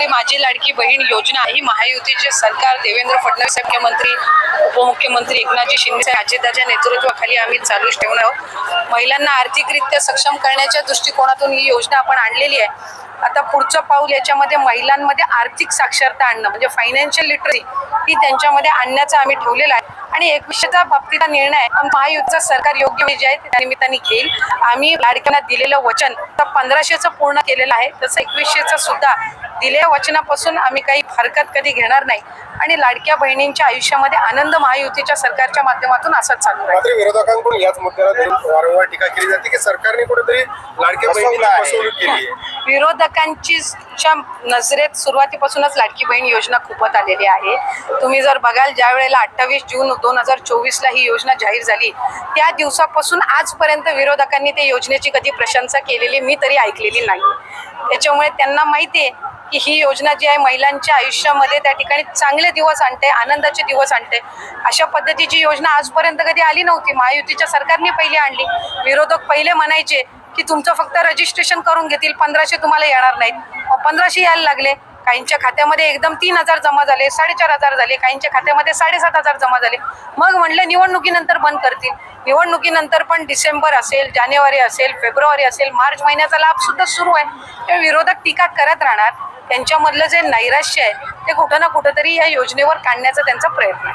मुख्यमंत्री माझी लाडकी बहीण योजना ही महायुतीचे सरकार देवेंद्र फडणवीस मुख्यमंत्री उपमुख्यमंत्री एकनाथजी शिंदे साहेब, अजितदाच्या नेतृत्वाखाली आम्ही चालूच ठेवणार आहोत. महिलांना आर्थिकरित्या सक्षम करण्याच्या दृष्टिकोनातून ही योजना आपण आणलेली आहे. आता पुढचं पाऊल याच्यामध्ये महिलांमध्ये आर्थिक साक्षरता आणणं म्हणजे फायनान्शियल लिटरसी ही त्यांच्यामध्ये आणण्याचं आम्ही ठेवलेलं आहे. आणि एकविशेचा बाबतीचा निर्णय महायुतीचं सरकार योग्य वेळ जे आहे त्या निमित्ताने घेईल. आम्ही लाडक्यांना दिलेलं वचन तर पंधराशेचं पूर्ण केलेलं आहे. तसं एकवीसशेचं सुद्धा दिलेल्या वचनापासून आम्ही काही हरकत कधी घेणार नाही. आणि लाडक्या बहिणींच्या आयुष्यामध्ये आनंद महायुतीच्या सरकारच्या माध्यमातून असंच चालू आहे मात्र विरोधकांकडून याच मुद्द्याला वारंवार टीका केली जाते की सरकारने कुठेतरी लाडक्या बहिणीची फसवणूक केली आहे. विरोधकांचीच्या नजरेत सुरुवातीपासूनच लाडकी बहीण योजना खूपच आलेली आहे. तुम्ही जर बघाल ज्या वेळेला अठ्ठावीस जून दोन हजार चोवीसला ही योजना जाहीर झाली त्या दिवसापासून आजपर्यंत विरोधकांनी त्या योजनेची कधी प्रशंसा केलेली मी तरी ऐकलेली नाही. त्याच्यामुळे त्यांना माहिती आहे की ही योजना जी आहे महिलांच्या आयुष्यामध्ये त्या ठिकाणी चांगले दिवस आणते आनंदाचे दिवस आणते. अशा पद्धतीची योजना आजपर्यंत कधी आली नव्हती. महायुतीच्या सरकारने पहिली आणली. विरोधक पहिले म्हणायचे की तुमचं फक्त रजिस्ट्रेशन करून घेतील पंधराशे तुम्हाला येणार नाहीत. मग पंधराशे यायला लागले काहींच्या खात्यामध्ये एकदम तीन हजार जमा झाले साडेचार हजार झाले काहींच्या खात्यामध्ये साडेसात हजार जमा झाले. मग म्हणलं निवडणुकीनंतर बंद करतील. निवडणुकीनंतर पण डिसेंबर असेल जानेवारी असेल फेब्रुवारी असेल मार्च महिन्याचा लाभ सुद्धा सुरू आहे. ते विरोधक टीका करत राहणार. त्यांच्यामधलं जे नैराश्य आहे ते कुठं ना कुठंतरी या योजनेवर काढण्याचा त्यांचा प्रयत्न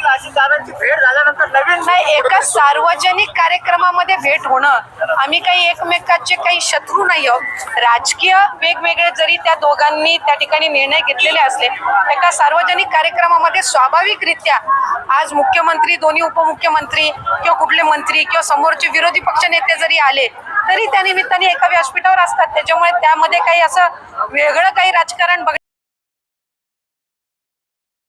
राजकारण नाही एका सार्वजनिक कार्यक्रमामध्ये भेट होणं. आम्ही काही एकमेकाचे काही शत्रू नाही आहोत. राजकीय वेगवेगळे जरी त्या दोघांनी त्या ठिकाणी निर्णय घेतलेले असले एका सार्वजनिक कार्यक्रमामध्ये स्वाभाविकरित्या आज मुख्यमंत्री दोन्ही उपमुख्यमंत्री किंवा कुठले मंत्री किंवा समोरचे विरोधी पक्ष नेते जरी आले तरी त्या निमित्ताने एका व्यासपीठावर असतात. त्याच्यामुळे त्यामध्ये काही असं वेगळं काही राजकारण बघ